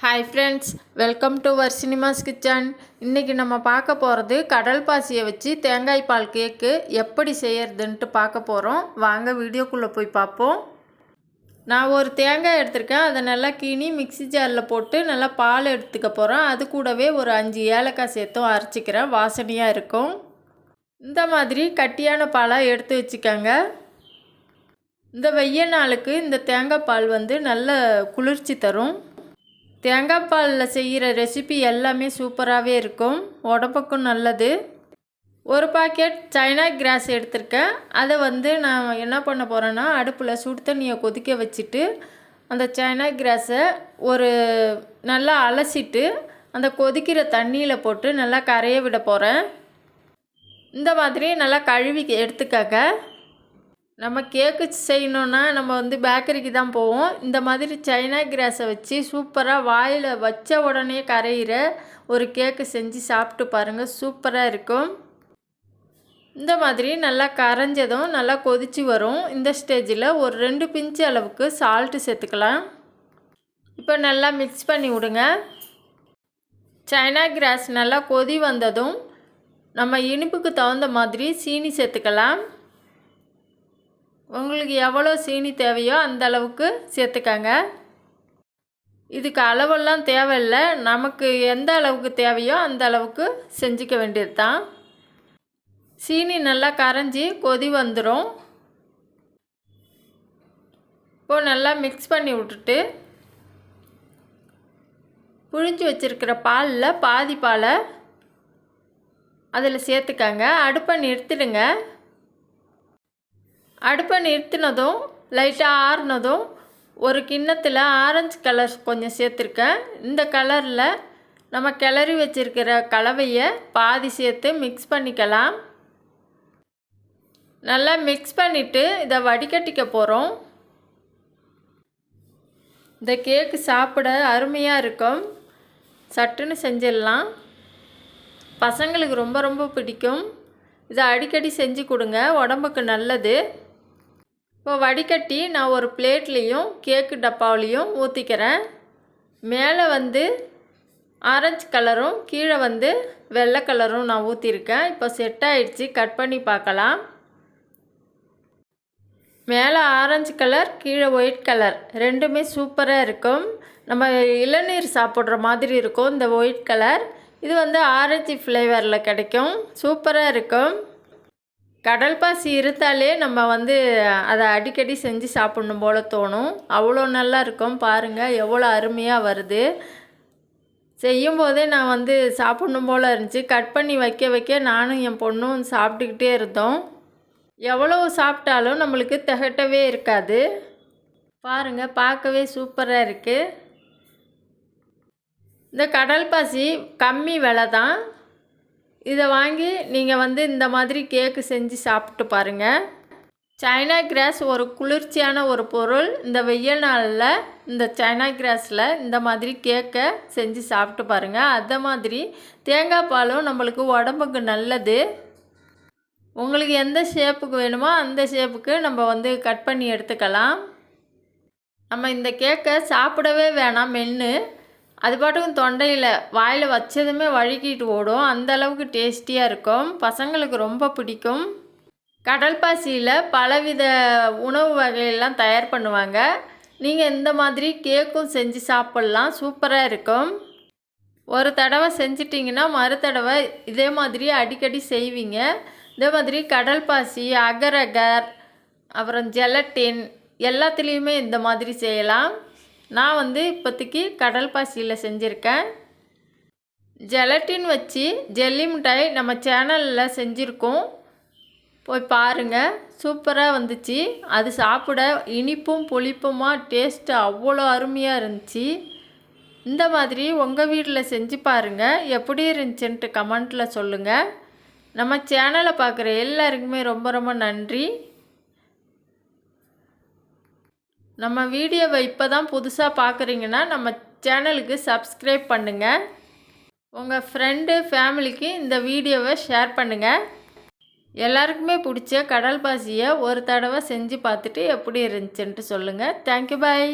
Hi friends welcome to our cinemas kitchen இன்றைக்கி நம்ம பார்க்க போகிறது கடல் பாசியை வச்சு தேங்காய் பால் கேக்கு எப்படி செய்யறதுன்ட்டு பார்க்க போகிறோம் வாங்க வீடியோக்குள்ளே போய் பார்ப்போம். நான் ஒரு தேங்காய் எடுத்திருக்கேன். அதை நல்லா கீனி மிக்ஸி ஜாரில் போட்டு நல்லா பால் எடுத்துக்க போகிறோம் அது கூடவே ஒரு அஞ்சு ஏலக்காய் சேர்த்தும் அரைச்சிக்கிறேன். வாசனையாக இருக்கும். இந்த மாதிரி கட்டியான பாலாக எடுத்து வச்சுக்கோங்க. இந்த வெய்ய நாளுக்கு இந்த தேங்காய் பால் வந்து நல்ல குளிர்ச்சி தரும். தேங்காய் பாலில் செய்கிற ரெசிபி எல்லாமே சூப்பராகவே இருக்கும். உடம்புக்கும் நல்லது. ஒரு பாக்கெட் சைனா கிராஸ் எடுத்திருக்கேன். அதை வந்து நான் என்ன பண்ண போகிறேன்னா அடுப்பில் சுடு தண்ணியை கொதிக்க வச்சுட்டு அந்த சைனா கிராஸை ஒரு நல்லா அலசிட்டு அந்த கொதிக்கிற தண்ணியில் போட்டு நல்லா கரைய விட போகிறேன் இந்த மாதிரி நல்லா கழுவி எடுத்துக்காக்க நம்ம கேக்கு செய்யணுன்னா நம்ம வந்து பேக்கரிக்கு தான் போவோம். இந்த மாதிரி சைனா கிராஸை வச்சு சூப்பராக வாயில் வச்ச உடனே கரையிற ஒரு கேக்கு செஞ்சு சாப்பிட்டு பாருங்கள் சூப்பராக இருக்கும். இந்த மாதிரி நல்லா கரைஞ்சதும் நல்லா கொதித்து வரும். இந்த ஸ்டேஜில் ஒரு ரெண்டு பிஞ்சு அளவுக்கு சால்ட்டு சேர்த்துக்கலாம். இப்போ நல்லா மிக்ஸ் பண்ணி விடுங்க. சைனா கிராஸ் நல்லா கொதி வந்ததும் நம்ம இனிப்புக்கு தகுந்த மாதிரி சீனி சேர்த்துக்கலாம். உங்களுக்கு எவ்வளோ சீனி தேவையோ அந்த அளவுக்கு சேர்த்துக்கங்க. இதுக்கு அளவெல்லாம் தேவையில்லை. நமக்கு எந்த அளவுக்கு தேவையோ அந்த அளவுக்கு செஞ்சுக்க வேண்டியது தான் சீனி நல்லா கரைஞ்சி கொதி வந்துடும் இப்போது நல்லா மிக்ஸ் பண்ணி விட்டுட்டு புழிஞ்சு வச்சுருக்கிற பாலில் பாதி பாலை அதில் சேர்த்துக்கங்க. அடுப்பை நிறுத்திடுங்க. அடுப்பை நிறுத்தினதும் லைட்டாக ஆறுனதும் ஒரு கிண்ணத்தில் ஆரஞ்சு கலர் கொஞ்சம் சேர்த்துருக்கேன். இந்த கலரில் நம்ம கிளறி வச்சுருக்கிற கலவையை பாதி சேர்த்து மிக்ஸ் பண்ணிக்கலாம். நல்லா மிக்ஸ் பண்ணிவிட்டு இதை வடிகட்டிக்க போகிறோம் இந்த கேக்கு சாப்பிட அருமையாக இருக்கும். சட்டுன்னு செஞ்சிடலாம். பசங்களுக்கு ரொம்ப ரொம்ப பிடிக்கும். இதை அடிக்கடி செஞ்சு கொடுங்க உடம்புக்கு நல்லது. இப்போ வடிகட்டி நான் ஒரு பிளேட்லேயும் கேக்கு டப்பாவிலையும் ஊற்றிக்கிறேன் மேலே வந்து ஆரஞ்சு கலரும் கீழே வந்து வெள்ளை கலரும் நான் ஊற்றிருக்கேன் இப்போ செட் ஆகிடுச்சி கட் பண்ணி பார்க்கலாம். மேலே ஆரஞ்சு கலர் கீழே ஒயிட் கலர். ரெண்டுமே சூப்பராக இருக்கும். நம்ம இளநீர் சாப்பிட்ற மாதிரி இருக்கும் இந்த ஒயிட் கலர். இது வந்து ஆரஞ்சு ஃப்ளேவரில் கிடைக்கும். சூப்பராக இருக்கும். கடல் பாசி இருந்தாலே நம்ம வந்து அதை அடிக்கடி செஞ்சு சாப்பிட்ணும் போல் தோணும். அவ்வளோ நல்லா இருக்கும். பாருங்கள் எவ்வளோ அருமையாக வருது. செய்யும் போதே நான் வந்து சாப்பிட்ணும் போல் இருந்துச்சு. கட் பண்ணி வைக்க வைக்க நானும் என் பொண்ணும் சாப்பிட்டுக்கிட்டே இருந்தோம். எவ்வளோ சாப்பிட்டாலும் நம்மளுக்கு திகட்டவே இருக்காது. பாருங்கள் பார்க்கவே சூப்பராக இருக்குது இந்த கடல் பாசி கம்மி விலை தான். இதை வாங்கி நீங்கள் வந்து இந்த மாதிரி கேக்கு செஞ்சு சாப்பிட்டு பாருங்கள் சைனா கிராஸ் ஒரு குளிர்ச்சியான ஒரு பொருள். இந்த வெயில் நாளில் இந்த சைனா கிராஸில் இந்த மாதிரி கேக்கை செஞ்சு சாப்பிட்டு பாருங்கள் அதை மாதிரி தேங்காய் பாலும் நம்மளுக்கு உடம்புக்கு நல்லது. உங்களுக்கு எந்த ஷேப்புக்கு வேணுமோ அந்த ஷேப்புக்கு நம்ம வந்து கட் பண்ணி எடுத்துக்கலாம். நம்ம இந்த கேக்கை சாப்பிடவே வேணாம். மென்று அது பாட்டுக்கும் தொண்டையில் வாயில் வச்சதுமே வழுக்கிட்டு ஓடும். அந்த அளவுக்கு டேஸ்டியாக இருக்கும். பசங்களுக்கு ரொம்ப பிடிக்கும். கடல் பாசியில் பலவித உணவு வகையெல்லாம் தயார் பண்ணுவாங்க. நீங்கள் இந்த மாதிரி கேக்கும் செஞ்சு சாப்பிட்லாம். சூப்பராக இருக்கும். ஒரு தடவை செஞ்சிட்டிங்கன்னா மறு தடவை இதே மாதிரி அடிக்கடி செய்வீங்க. இதே மாதிரி கடல் பாசி அகரகர் அப்புறம் ஜெலட்டின் எல்லாத்துலேயுமே இந்த மாதிரி செய்யலாம். நான் வந்து இப்போதைக்கு கடல் பாசியில் செஞ்சுருக்கேன். ஜெலட்டின் வச்சு ஜெல்லி மிட்டாய் நம்ம சேனலில் செஞ்சுருக்கோம். போய் பாருங்கள் சூப்பராக வந்துச்சு. அது சாப்பிட இனிப்பும் புளிப்புமாக டேஸ்ட்டு அவ்வளோ அருமையாக இருந்துச்சு. இந்த மாதிரி உங்கள் வீட்டில் செஞ்சு பாருங்கள் எப்படி இருந்துச்சுன்ட்டு கமெண்ட்டில் சொல்லுங்கள் நம்ம சேனலை பார்க்குற எல்லாருக்குமே ரொம்ப ரொம்ப நன்றி. நம்ம வீடியோவை இப்போ தான் புதுசாக பார்க்குறீங்கன்னா நம்ம சேனலுக்கு சப்ஸ்கிரைப் பண்ணுங்கள் உங்கள் ஃப்ரெண்டு ஃபேமிலிக்கு இந்த வீடியோவை ஷேர் பண்ணுங்கள் எல்லாருக்குமே பிடிச்ச கடல் பாசியை ஒரு தடவை செஞ்சு பார்த்துட்டு எப்படி இருந்துச்சுன்ட்டு சொல்லுங்கள் தேங்க்யூ பாய்